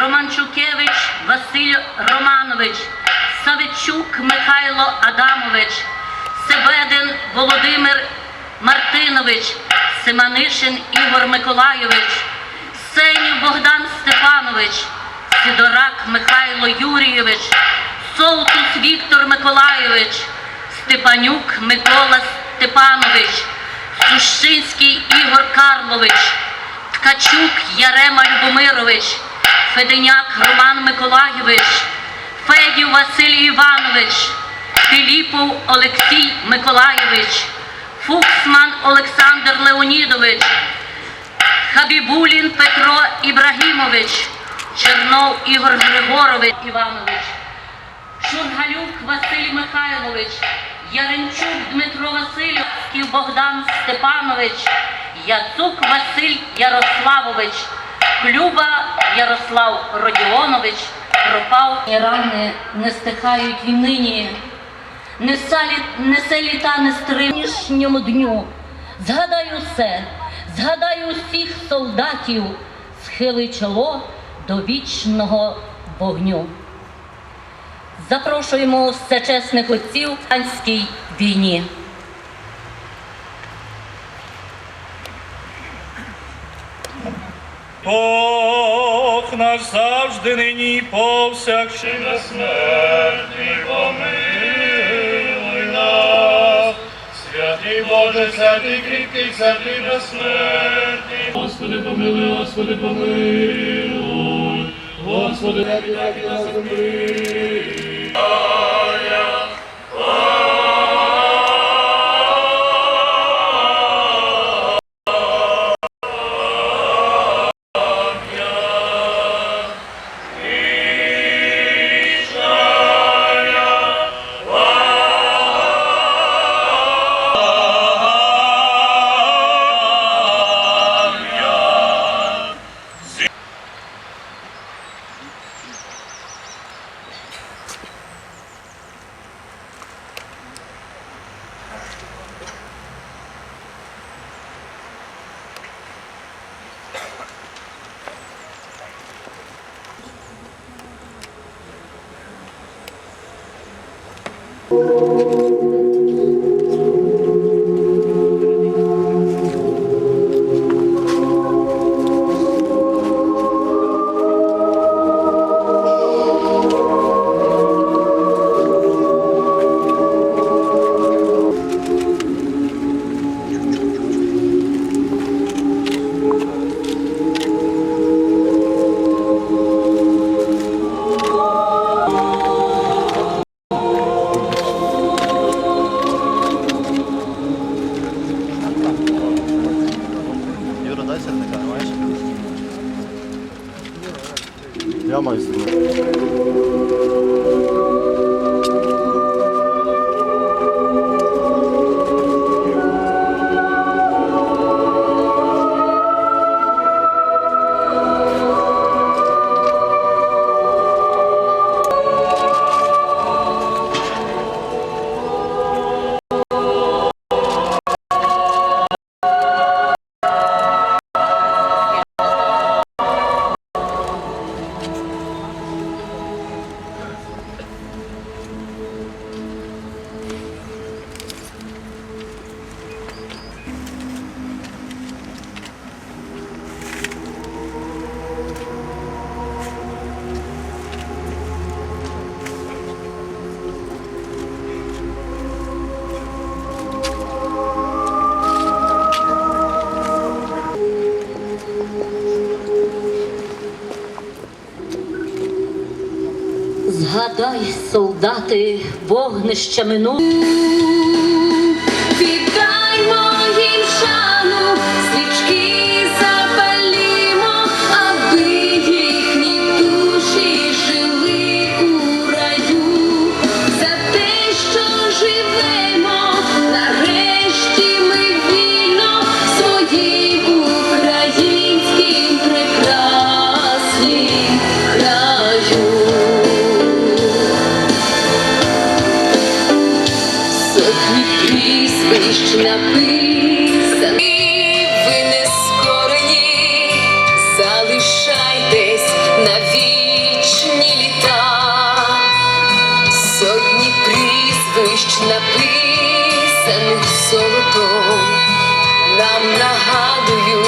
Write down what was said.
Романчукевич Василь Романович, Савичук Михайло Адамович, Себедин Володимир Мартинович, Семанишин Ігор Миколайович, Сенів Богдан Степанович, Сідорак Михайло Юрійович, Солтус Віктор Миколайович, Степанюк Микола Степанович, Сушинський Ігор Карлович. Ткачук Ярема Любомирович, Феденяк Роман Миколайович, Федів Василій Іванович, Філіпов Олексій Миколайович, Фуксман Олександр Леонідович, Хабібулін Петро Ібрагімович, Чернов Ігор Григорович Іванович, Шургалюк Василь Михайлович, Яренчук Дмитро Васильовський Богдан Степанович, Яцук Василь Ярославович, Клюба Ярослав Родіонович, пропав. Рани не стихають і нині. Несе, несе літа нестримнішньому дню. Згадай усе, згадай усіх солдатів, схили чоло до вічного вогню. Запрошуємо всечесних отців в панській війні. Бог наш завжди нині і повсякчас. смерті, помилуй нас, святий Боже, святий кріпкий, святий безсмертний. Господи, помилуй, Господи, помилуй, Господи, раді раді на Thank you. Згадай, солдати, вогнища минулого. вірш написаний, ви не скорені, залишайтесь на вічні літа, сотні прізвищ написаних золотом, нам нагадують.